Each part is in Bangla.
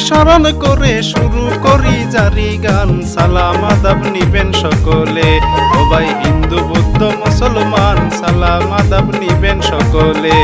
স্মরণ করে শুরু করি জারি গান। সালাম আদাব নিবেন সকলে। ভাই হিন্দু, বৌদ্ধ, মুসলমান, সালাম আদাব নিবেন সকলে।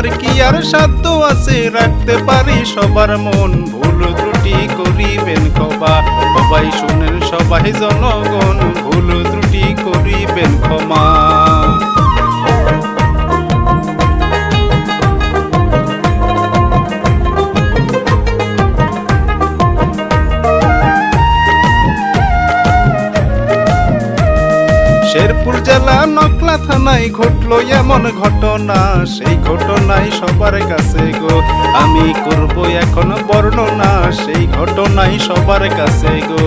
আমার কি আর সাধ্য আছে? রাখতে পারি সবার মন। ভুল ত্রুটি করিবেন কবা সবাই শুনেন সবাই জনগণ। ভুল ত্রুটি করিবেন ক্ষমা। জেলা নকলা থানায় ঘটলো এমন ঘটনা। সেই ঘটনায় সবার কাছে গো, আমি করব এখন বর্ণনা। সেই ঘটনায় সবার কাছে গো।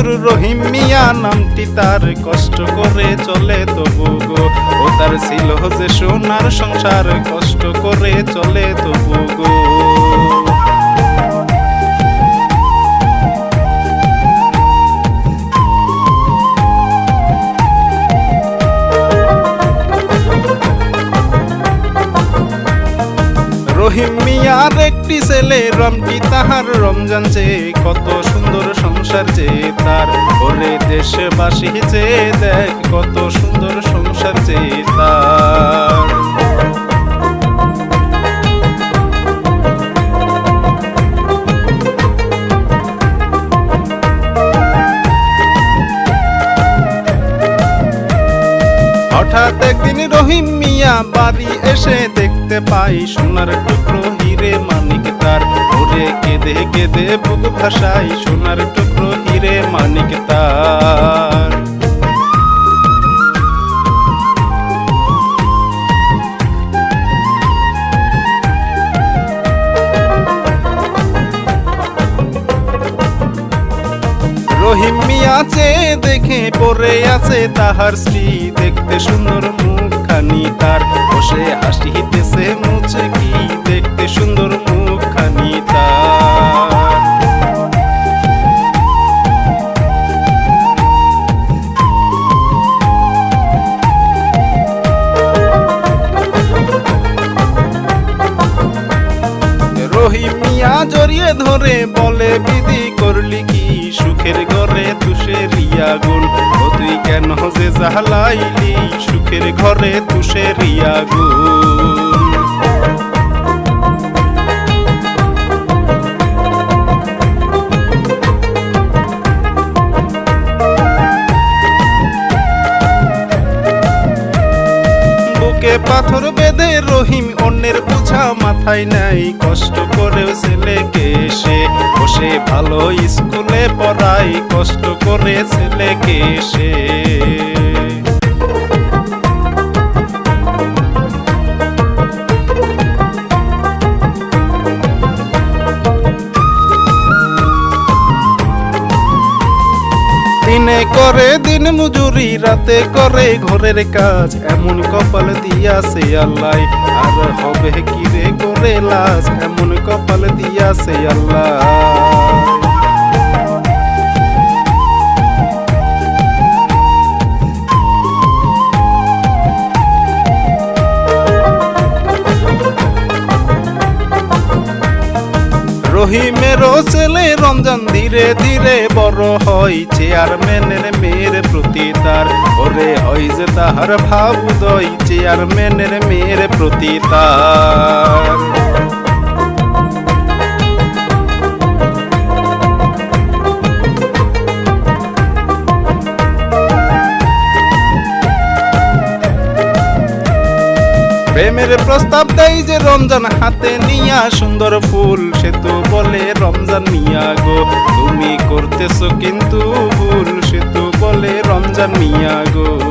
মজুর রহিম মিয়া, নামটি তার কষ্ট করে চলে তবু গো। ও তার ছিল যে সোনার সংসার কষ্ট করে চলে তবু গো। মিয়ার একটি ছেলে, রমটি তাহার রমজান যে কত সুন্দর সংসার যে তার ওরে দেশবাসী যে দেখ কত সুন্দর সংসার যে তার। হঠাৎ একদিন রহিম মিয়া বাড়ি এসে দেখতে পাই সোনার টুকরো হিরে মানিক তার। ওরে কেঁদে কেঁদে বুক ভাসাই সোনার টুকরো হিরে মানিক তার। রহিম মিয়া চেয়ে দেখে পড়ে আছে, তাহার স্ত্রী দেখতে সুন্দর মুখখানি তার। বসে হাসিতেছে মুছে কি দেখতে সুন্দর মুখখানি তার। রহিম মিয়া জড়িয়ে ধরে বলে, বিধি করলি কি সুখের ঘরে তুষের আগুন ও তুই কেন যে জাহালাইলি সুখের ঘরে তুষের আগুন বুকে পাথর বেঁধে রহিম অন্যের বুঝা মাথায় নাই কষ্ট করেও ছেলেকে সে। বসে ভালো স্কুলে পড়াই কষ্ট করে ছেলেকে সে। দিনে করে, দিন মজুরি রাতে করে, ঘরের কাজ এমন কপাল দিয়াছে আল্লাহ। আর হবে কি রে করে লাজ, এমন কপাল দিয়াছে আল্লাহ। রহিমেরও ছেলে রমজান ধীরে ধীরে বড় হয় চেয়ারম্যানের মেয়ের প্রতি তার। ওরে হয় যে তাহার ভাব উদয় চেয়ারম্যানের মেয়ের প্রতি তার। প্রেমের প্রস্তাব দেয় যে রমজান হাতে নিয়া সুন্দর ফুল। সে তো বলে, রমজান মিয়া গো, তুমি করতেছো কিন্তু ভুল। সে তো বলে, রমজান মিয়া গো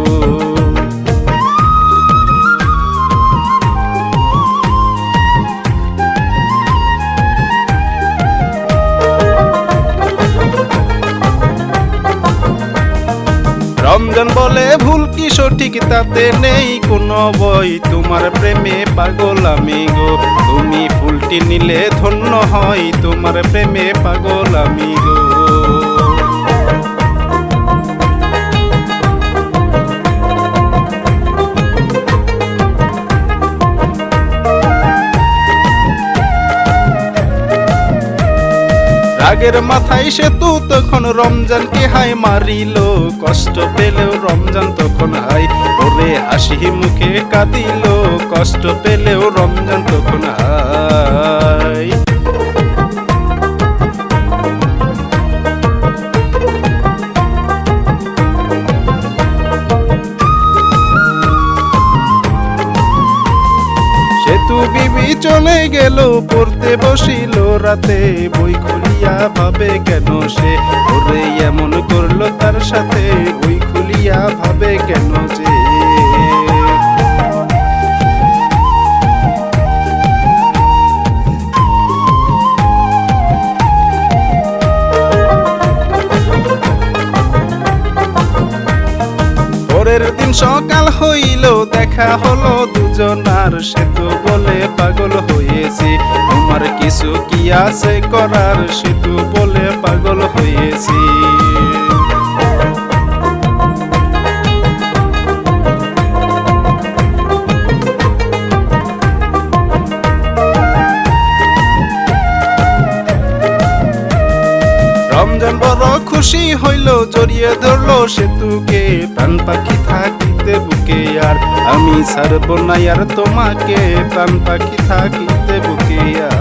রমজান বলে ভুল কি সঠিক? তাতে নেই কোনো বই। তোমার প্রেমে পাগল আমি গো। তুমি ফুলটি নিলে ধন্য হয় তোমার প্রেমে পাগল আমি গো। রাগের মাথায় সেতু তখন রমজানকে হাই মারিল। কষ্ট পেলেও রমজান তখন হাই, ওরে হাসি মুখে কাঁদিল। কষ্ট পেলেও রমজান তখন হাই। সেতু বিবি চলে গেল পড়তে বসিল, রাতে বই খুলিয়া ভাবে কেন সে? ওরে এমন করল তার সাথে, বই খুলিয়া ভাবে কেন যে? পরের দিন সকাল হইল, দেখা হলো দুজনার, সে তো বলে পাগল হয়েছি। তোমার কিছু কি আছে করার? সে তো বলে পাগল হয়েছি। রমজান বড় খুশি হইল, জড়িয়ে ধরলো সেতুকে। প্রাণ পাখি থাকিতে বুকে, আর আমি ছাড়ব না, আর তোমাকে। প্রাণ পাখি থাকিতে বুকে, আর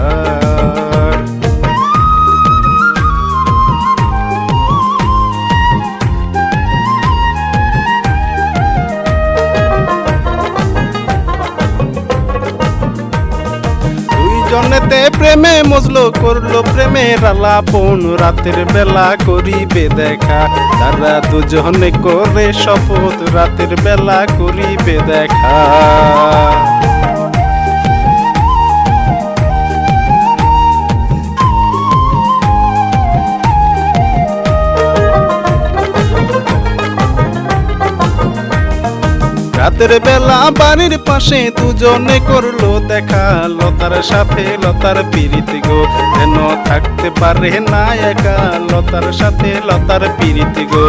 দুইজনেতে প্রেমে মজলো করল প্রেমের আলাপন রাতের বেলা করিবে দেখা। তারা দুজনে করে শপথ, রাতের বেলা করিবে দেখা। রাতের বেলা বাড়ির পাশে দুজনে করল দেখা। লতার সাথে লতার পিরিত গো, যেন থাকতে পারে না একা। লতার সাথে লতার পিরিত গো।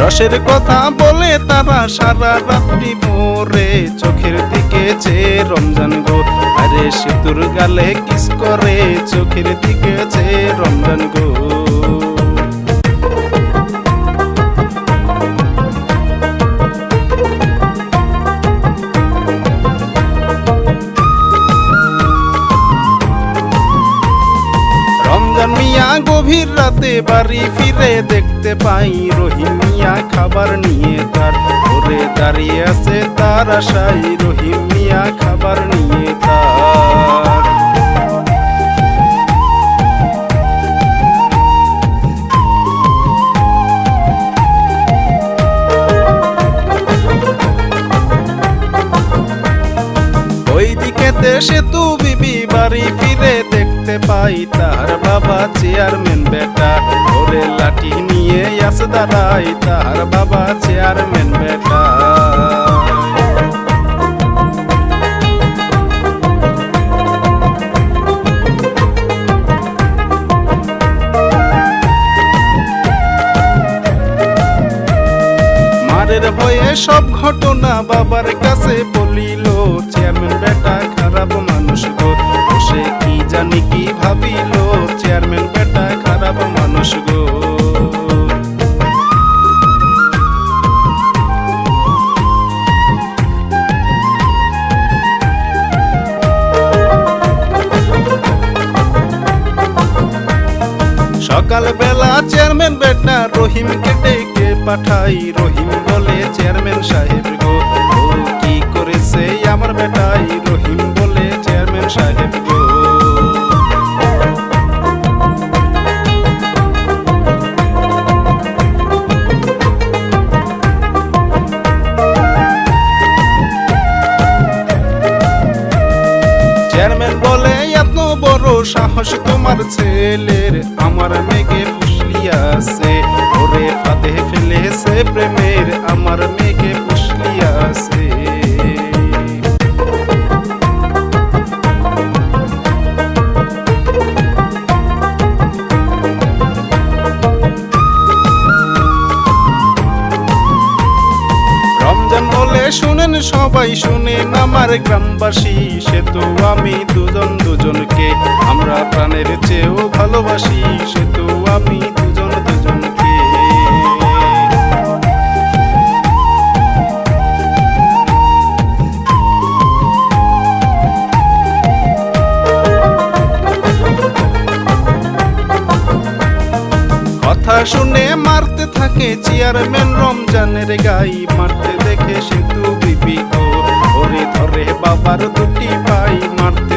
রসের কথা বলে তারা সারা রাত্রি ভোরে চোখের চেয়ে রমজান গো আরে সেতুর গালে কিস করে চোখের দিকে চেয়ে রমজান গো গভীর রাতে বাড়ি ফিরে দেখতে পাই রহিম খাবার নিয়ে তার ওরে দাঁড়িয়ে আছে তার আশাই রহিম খাবার নিয়ে তার। ওইদিকে দেশে তু বিবি বাড়ি ফিরে পাই তার বাবা চেয়ারম্যান বেটা। ওরে লাঠি নিয়ে আস দাঁড়াই তার বাবা চেয়ারম্যান বেটা। মারের ভয়ে সব ঘটনা বাবার রহিম কে পাঠাই। রহিম বলে, চেয়ারম্যান সাহেব গো, ও কি করেছে আমার বেটাই? রহিম বলে, চেয়ারম্যান সাহেব গো। চেয়ারম্যান বলে, এত বড় সাহস তোমার ছেলের। আমার মেঘে পুষলিয়াছে। ফেলেছে প্রেমের আমার মেঘে বলে শুনেন সবাই, শুনেন আমার গ্রামবাসী, সে তো আমি দুজন দুজনকে, আমরা প্রাণের চেয়েও ভালোবাসি, সে তো আমি মারতে থাকে চেয়ারম্যান রমজানের গাই, মারতে দেখে সেতু বিপি ও ধরে বাবার দুটি পাই, মারতে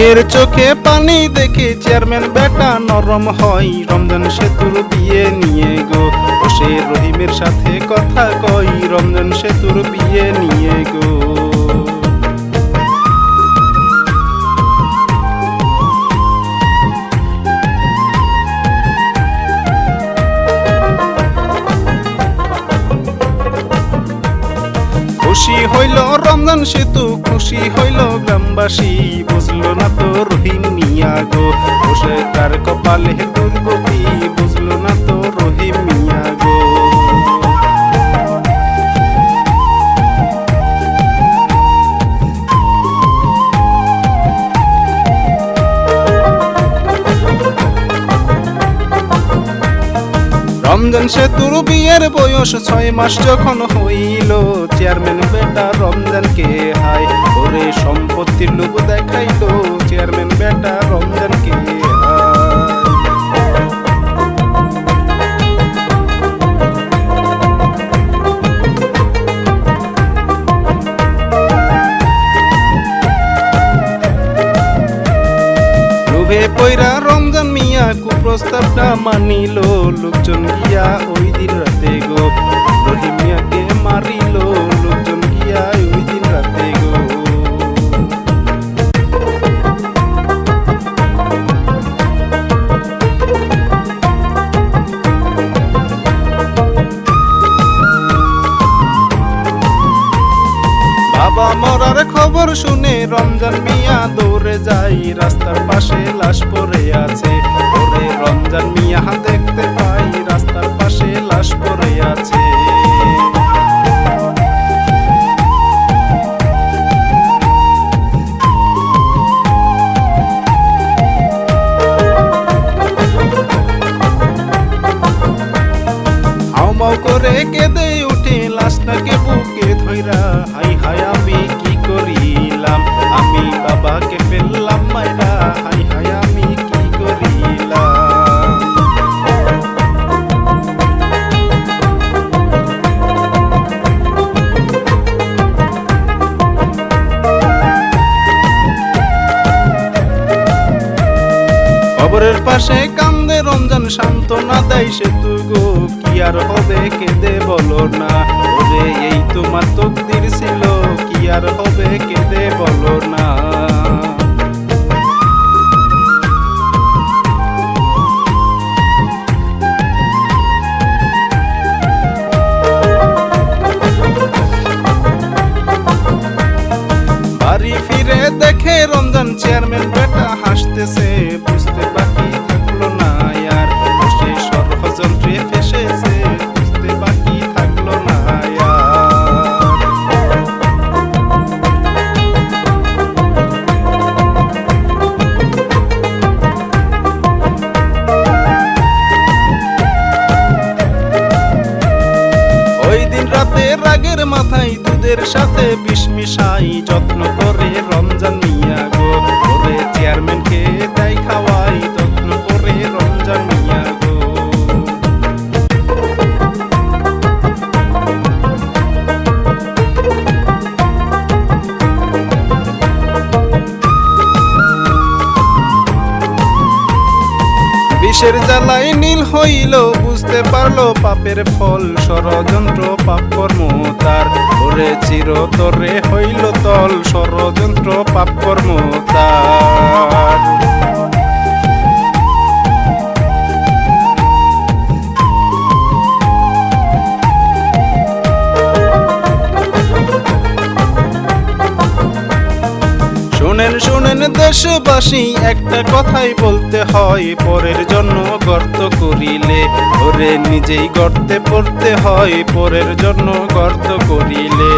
মেয়ের চোখে পানি দেখে চেয়ারম্যান বেটা নরম হয়। রমজান সেতুর বিয়ে নিয়ে গো সে রহিমের সাথে কথা কই। রমজান সেতুর বিয়ে নিয়ে গো। খুশি হইল রমজান সেতু খুশি হইল গ্রামবাসী, বুঝলো না তো রহিম মিয়া গো। বসে তার কপালে দুর্গতি, বুঝলো না তো রহিম রমজান সেতুর বিয়ের বয়স ছয় মাস যখন হইল, চেয়ারম্যান বেটা রমজানকে হাই ওরে সম্পত্তির লোভ দেখাইলো, চেয়ারম্যান বেটা রমজানকে লোভে পয়রা মিয়া কুপ্রস্তাবটা মানিল, লোকজন গিয়া ওই দিন রাতে গো। রহিম মিয়াকে মারিল, লোকজন গিয়া ওই দিন রাতে গো। বাবা মরার খবর শুনে রমজান মিয়া দৌড়ে যাই রাস্তার পাশে লাশ পড়ে। লাশ পড়ে আছে। করে কেঁদে সান্ত্বনা দেয় সেতু গো, কি আর হবে কেঁদে বলো না। ওরে, এই তোমার তকদির ছিল, কি আর হবে কেঁদে বলো না। দুধের সাথে বিষ মিশাই যত্ন করে রমজান মিয়া গো। ওরে চেয়ারম্যানকে দেয় খাওয়াই যত্ন করে রমজান মিয়া গো। বিষের জ্বালায় নীল হইল, বুঝতে পারল পাপের ফল, ষড়যন্ত্র, পাপ কর্ম তার। ওরে চিরতরে হইল তল ষড়যন্ত্র পাপ কর্ম তার শোনেন দেশবাসী, একটা কথাই বলতে হয়, পরের জন্য গর্ত করিলে ওরে নিজেই গর্তে পড়তে হয়, পরের জন্য গর্ত করিলে।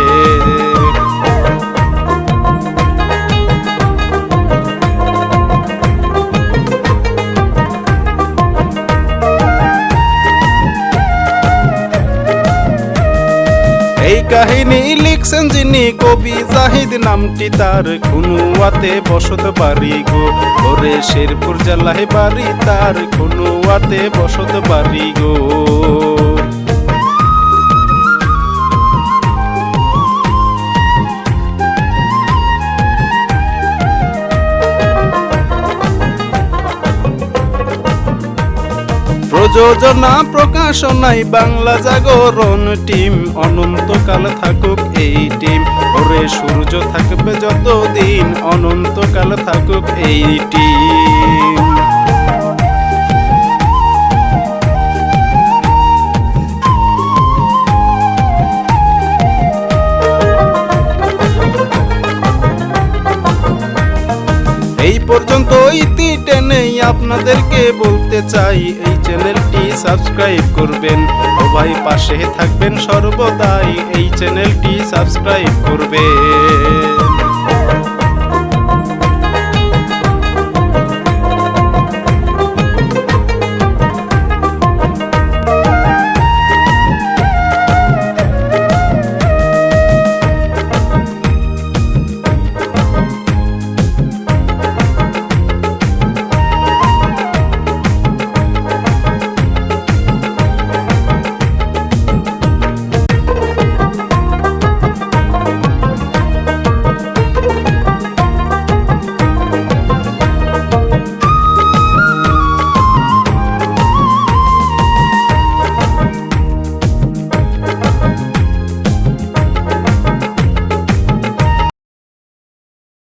এই কাহিনী লিখছেন যিনি কবি জাহিদ, নামটি তার খুনুয়াতে বসত বাড়ি গো। ওরে শেরপুর জেলায় বাড়ি, তার খুনুয়াতে বসত বাড়ি গো। প্রযোজনা প্রকাশনায় বাংলা জাগরণ টিম, অনন্তকাল থাকুক এই টিম। ওরে সূর্য থাকবে যতদিন, অনন্তকাল থাকুক এই টিম। এই আপনাদেরকে বলতে চাই, এই চ্যানেলটি সাবস্ক্রাইব করবেন। সবাই পাশে থাকবেন সর্বদাই, এই চ্যানেলটি সাবস্ক্রাইব করবেন।